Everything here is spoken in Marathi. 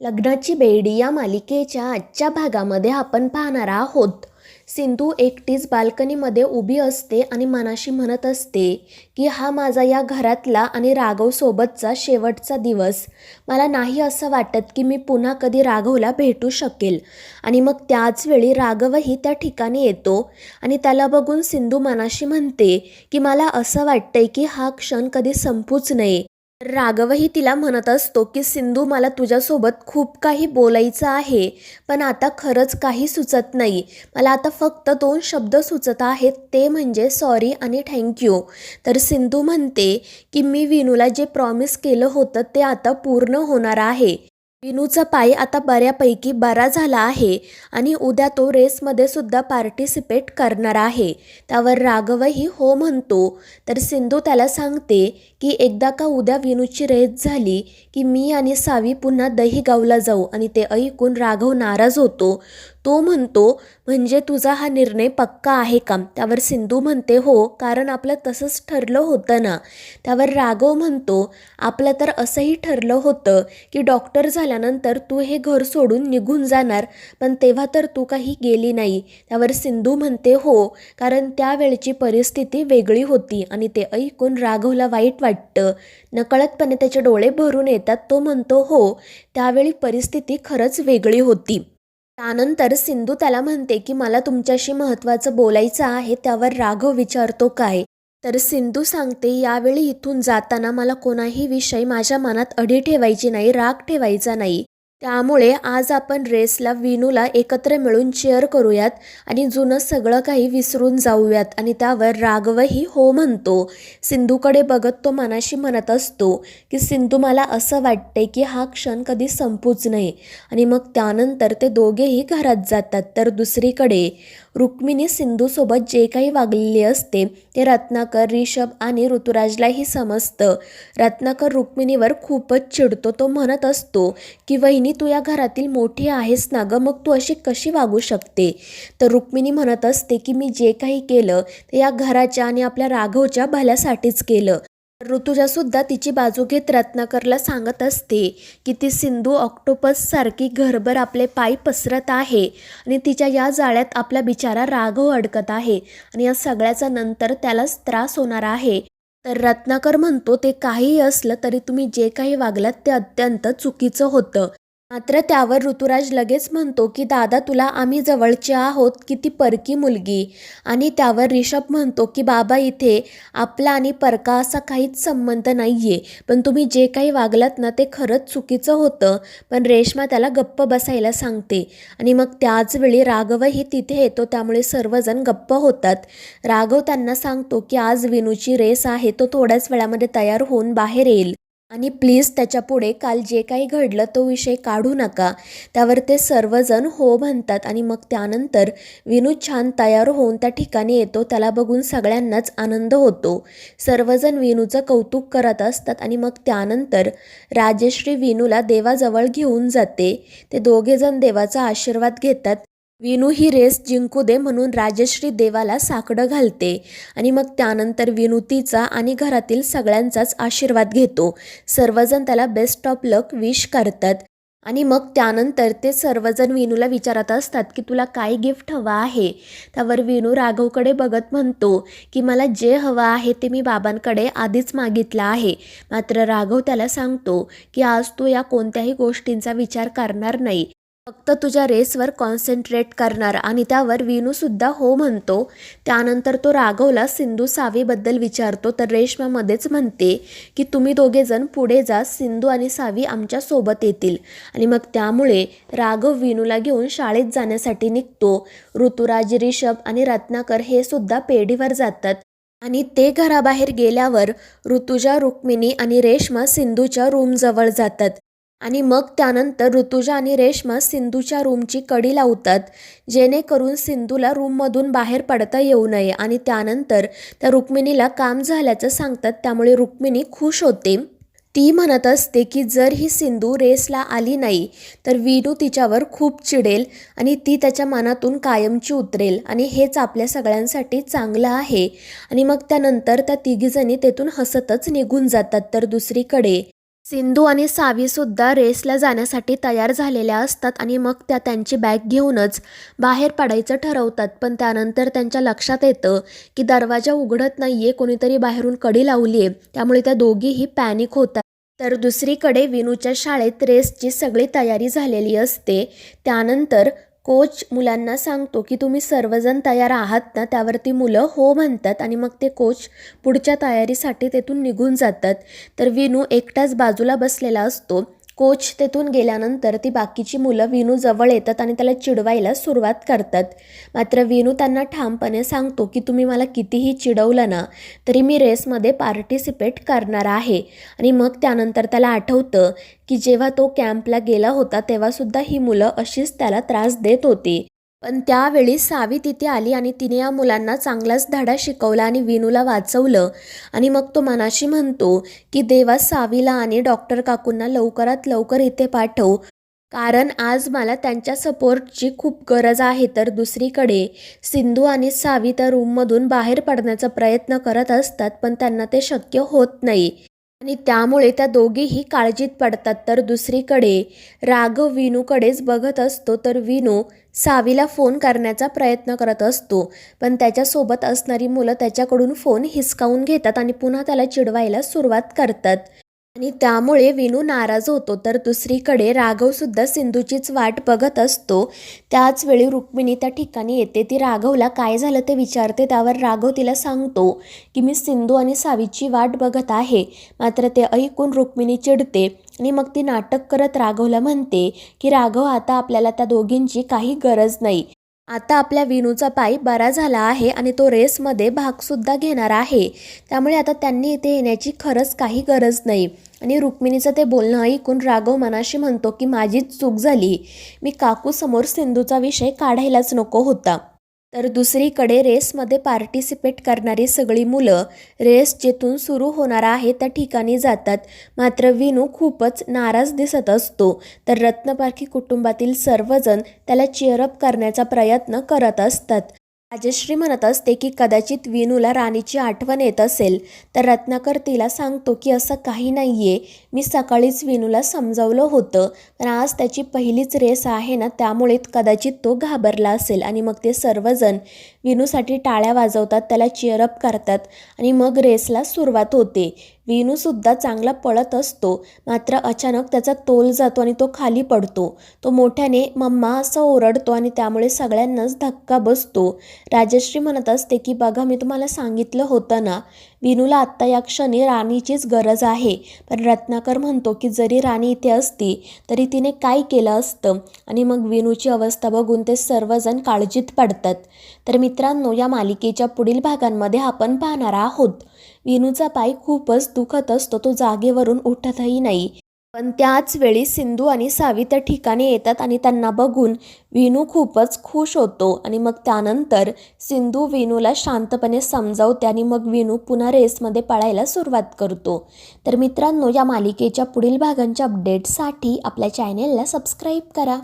लग्नाची बेडी या मालिकेच्या आजच्या भागामध्ये आपण पाहणार आहोत. सिंधू एकटीच बाल्कनीमध्ये उभी असते आणि मनाशी म्हणत असते की हा माझा या घरातला आणि राघवसोबतचा शेवटचा दिवस. मला नाही असं वाटत की मी पुन्हा कधी राघवला भेटू शकेल. आणि मग त्याच वेळी राघवही त्या ठिकाणी येतो आणि त्याला बघून सिंधू मनाशी म्हणते की मला असं वाटतंय की हा क्षण कधी संपूच नये. राघवही तिला म्हणत असतो की सिंधू मला तुझ्यासोबत खूप काही बोलायचं आहे पण आता खरंच काही सुचत नाही. मला आता फक्त दोन शब्द सुचत आहेत ते म्हणजे सॉरी आणि थँक्यू तर सिंधू म्हणते की मी विनूला जे प्रॉमिस केलं होतं ते आता पूर्ण होणार आहे. विनूचा पाय आता बऱ्यापैकी बरा झाला आहे आणि उद्या तो रेसमध्ये सुद्धा पार्टिसिपेट करणार आहे. त्यावर राघवही हो म्हणतो. तर सिंधू त्याला सांगते की एकदा का उद्या विनूची रेस झाली की मी आणि सावी पुन्हा दहीगावला जाऊ आणि ते ऐकून राघव नाराज होतो. तो म्हणतो म्हणजे तुझा हा निर्णय पक्का आहे का? त्यावर सिंधू म्हणते हो कारण आपलं तसंच ठरलं होतं ना. त्यावर राघव म्हणतो आपलं तर असंही ठरलं होतं की डॉक्टर झाल्यानंतर तू हे घर सोडून निघून जाणार पण तेव्हा तर तू काही गेली नाही. त्यावर सिंधू म्हणते हो कारण त्यावेळची परिस्थिती वेगळी होती आणि ते ऐकून राघवला वाईट वाटतं. नकळतपणे त्याचे डोळे भरून येतात. तो म्हणतो हो त्यावेळी परिस्थिती खरंच वेगळी होती. त्यानंतर सिंधू त्याला म्हणते की मला तुमच्याशी महत्त्वाचं बोलायचं आहे त्यावर राघव विचारतो काय? तर सिंधू सांगते यावेळी इथून जाताना मला कोणाही विषय माझ्या मनात अडी ठेवायची नाही राग ठेवायचा नाही. त्यामुळे आज आपण रेसला विनूला एकत्र मिळून चेअर करूयात आणि जुनं सगळं काही विसरून जाऊयात आणि त्यावर राघवही हो म्हणतो. सिंधूकडे बघत तो मनाशी म्हणत असतो की सिंधू मला असं वाटते की हा क्षण कधी संपूच नये आणि मग त्यानंतर ते दोघेही घरात जातात तर दुसरीकडे. रुक्मिणी सिंधूसोबत जे काही वागलेले असते ते रत्नाकर रिषभ आणि ऋतुराजलाही समजतं. रत्नाकर रुक्मिणीवर खूपच चिडतो. तो म्हणत असतो की वहिनी तू या घरातील मोठी आहेस ना गं मग तू अशी कशी वागू शकते? तर रुक्मिणी म्हणत असते की मी जे काही केलं ते या घराच्या आणि आपल्या राघवच्या भल्यासाठीच केलं. ऋतुजासुद्धा तिची बाजू घेत रत्नाकरला सांगत असते की ती सिंधू ऑक्टोपससारखी घरभर आपले पाय पसरत आहे आणि तिच्या या जाळ्यात आपला बिचारा राघव अडकत आहे आणि या सगळ्याचा नंतर त्यालाच त्रास होणार आहे. तर रत्नाकर म्हणतो ते काहीही असलं तरी तुम्ही जे काही वागलात ते अत्यंत चुकीचं होतं. मात्र त्यावर ऋतुराज लगेच म्हणतो की दादा तुला आम्ही जवळचे आहोत किती परकी मुलगी. आणि त्यावर रिषभ म्हणतो की बाबा इथे आपला आणि परका असा काहीच संबंध नाही आहे पण तुम्ही जे काही वागलात ना ते खरंच चुकीचं होतं. पण रेश्मा त्याला गप्प बसायला सांगते. आणि मग त्याचवेळी राघवही तिथे येतो. त्यामुळे सर्वजण गप्प होतात. राघव त्यांना सांगतो की आज विनूची रेस आहे. तो थोड्याच वेळामध्ये तयार होऊन बाहेर येईल. आणि प्लीज त्याच्यापुढे काल जे काही घडलं तो विषय काढू नका. त्यावर ते सर्वजण हो म्हणतात आणि मग त्यानंतर विनू छान तयार होऊन त्या ठिकाणी येतो. त्याला बघून सगळ्यांनाच आनंद होतो. सर्वजण विनूचं कौतुक करत असतात आणि मग त्यानंतर राजश्री विनूला देवाजवळ घेऊन जाते. ते दोघेजण देवाचा आशीर्वाद घेतात. विनू ही रेस जिंकू दे म्हणून राजश्री देवाला साकडं घालते आणि मग त्यानंतर विनू तिचा आणि घरातील सगळ्यांचाच आशीर्वाद घेतो. सर्वजण त्याला बेस्ट ऑफ लक विश करतात. आणि मग त्यानंतर ते सर्वजण विनूला विचारत असतात की तुला काय गिफ्ट हवं आहे? त्यावर विनू राघवकडे बघत म्हणतो की मला जे हवं आहे ते मी बाबांकडे आधीच मागितलं आहे. मात्र राघव त्याला सांगतो की आज तू या कोणत्याही गोष्टींचा विचार करणार नाही. फक्त तुझ्या रेसवर कॉन्सन्ट्रेट करणार आणि त्यावर विनूसुद्धा हो म्हणतो. त्यानंतर तो राघवला सिंधू सावीबद्दल विचारतो. तर रेश्मामध्येच म्हणते की तुम्ही दोघेजण पुढे जा सिंधू आणि सावी आमच्यासोबत येतील. आणि मग त्यामुळे राघव विनूला घेऊन शाळेत जाण्यासाठी निघतो. ऋतुराज रिषभ आणि रत्नाकर हे सुद्धा पेढीवर जातात. आणि ते घराबाहेर गेल्यावर ऋतुजा रुक्मिणी आणि रेश्मा सिंधूच्या रूमजवळ जातात. आणि मग त्यानंतर ऋतुजा आणि रेश्मा सिंधूच्या रूमची कडी लावतात जेणेकरून सिंधूला रूममधून बाहेर पडता येऊ नये आणि त्यानंतर त्या रुक्मिणीला काम झाल्याचं सांगतात त्यामुळे रुक्मिणी खुश होते. ती म्हणत असते की जर ही सिंधू रेसला आली नाही तर विनू तिच्यावर खूप चिडेल आणि ती त्याच्या मनातून कायमची उतरेल आणि हेच आपल्या सगळ्यांसाठी चांगलं आहे. आणि मग त्यानंतर त्या तिघीजणी तेथून हसतच निघून जातात तर दुसरीकडे सिंधू आणि सावीसुद्धा रेसला जाण्यासाठी तयार झालेल्या असतात आणि मग त्या त्यांची बॅग घेऊनच बाहेर पडायचं ठरवतात. पण त्यानंतर त्यांच्या लक्षात येतं की दरवाजा उघडत नाही आहे कोणीतरी बाहेरून कडी लावली आहे त्यामुळे त्या दोघीही पॅनिक होतात. तर दुसरीकडे विनूच्या शाळेत रेसची सगळी तयारी झालेली असते. त्यानंतर कोच मुलांना सांगतो की तुम्ही सर्वजण तयार आहात ना त्यावरती मुलं हो म्हणतात आणि मग ते कोच पुढच्या तयारीसाठी तेथून निघून जातात. तर विनू एकटाच बाजूला बसलेला असतो. कोच तेथून गेल्यानंतर ती बाकीची मुलं विनूजवळ येतात आणि त्याला चिडवायला सुरुवात करतात. मात्र विनू त्यांना ठामपणे सांगतो की तुम्ही मला कितीही चिडवलं ना तरी मी रेसमध्ये पार्टिसिपेट करणार आहे. आणि मग त्यानंतर त्याला आठवतं की जेव्हा तो कॅम्पला गेला होता तेव्हासुद्धा ही मुलं अशीच त्याला त्रास देत होती. पण त्यावेळी सावी तिथे आली आणि तिने या मुलांना चांगलाच धडा शिकवला आणि विनूला वाचवलं. आणि मग तो मनाशी म्हणतो की देवा सावीला आणि डॉक्टर काकूंना लवकरात लवकर इथे पाठव. कारण आज मला त्यांच्या सपोर्टची खूप गरज आहे. तर दुसरीकडे सिंधू आणि सावी त्या रूममधून बाहेर पडण्याचा प्रयत्न करत असतात पण त्यांना ते शक्य होत नाही. आणि त्यामुळे त्या दोघीही काळजीत पडतात. तर दुसरीकडे राघव विनूकडेच बघत असतो तर विनू सावीला फोन करण्याचा प्रयत्न करत असतो. पण त्याच्यासोबत असणारी मुलं त्याच्याकडून फोन हिसकावून घेतात आणि पुन्हा त्याला चिडवायला सुरुवात करतात. आणि त्यामुळे विनू नाराज होतो. तर दुसरीकडे राघवसुद्धा सिंधूचीच वाट बघत असतो. त्याच वेळी रुक्मिणी त्या ठिकाणी येते. ती राघवला काय झालं ते विचारते. त्यावर राघव तिला सांगतो की मी सिंधू आणि सावीची वाट बघत आहे. मात्र ते ऐकून रुक्मिणी चिडते आणि मग ती नाटक करत राघवला म्हणते की राघव आता आपल्याला त्या दोघींची काही गरज नाही. आता आपल्या विनूचा पाय बरा झाला आहे आणि तो रेसमध्ये भागसुद्धा घेणार आहे. त्यामुळे आता त्यांनी इथे येण्याची खरंच काही गरज नाही. आणि रुक्मिणीचं ते बोलणं ऐकून राघव मनाशी म्हणतो की माझीच चूक झाली. मी काकूसमोर सिंधूचा विषय काढायलाच नको होता. तर दुसरीकडे रेसमध्ये पार्टिसिपेट करणारी सगळी मुलं रेस जेथून सुरू होणार आहे त्या ठिकाणी जातात. मात्र विनू खूपच नाराज दिसत असतो. तर रत्नपारखी कुटुंबातील सर्वजण त्याला चेअरअप करण्याचा प्रयत्न करत असतात. राजश्री म्हणत असते की कदाचित विनूला राणीची आठवण येत असेल तर रत्नाकर तिला सांगतो की असं काही नाही आहे मी सकाळीच विनूला समजावलं होतं पण आज त्याची पहिलीच रेस आहे ना त्यामुळे कदाचित तो घाबरला असेल. आणि मग ते सर्वजण विनूसाठी टाळ्या वाजवतात त्याला चेअरअप करतात आणि मग रेसला सुरुवात होते. विनूसुद्धा चांगला पळत असतो. मात्र अचानक त्याचा तोल जातो आणि तो खाली पडतो. तो मोठ्याने मम्मा असं ओरडतो आणि त्यामुळे सगळ्यांनाच धक्का बसतो. राजश्री म्हणत असते की बघा मी तुम्हाला सांगितलं होतं ना विनूला आत्ता या क्षणी राणीचीच गरज आहे. पण रत्नाकर म्हणतो की जरी राणी इथे असती तरी तिने काय केलं असतं? आणि मग विनूची अवस्था बघून ते सर्वजण काळजीत पडतात. तर मित्रांनो या मालिकेच्या पुढील भागांमध्ये आपण पाहणार आहोत. विनूचा पाय खूपच दुखत असतो तो जागेवरून उठतही नाही. पण त्याच वेळी सिंधू आणि सावी त्या ठिकाणी येतात आणि त्यांना बघून विनू खूपच खुश होतो आणि मग त्यानंतर सिंधू विनूला शांतपणे समजावते आणि मग विनू पुन्हा रेसमध्ये पळायला सुरुवात करतो. तर मित्रांनो या मालिकेच्या पुढील भागांच्या अपडेटसाठी आपल्या चॅनेलला सबस्क्राईब करा.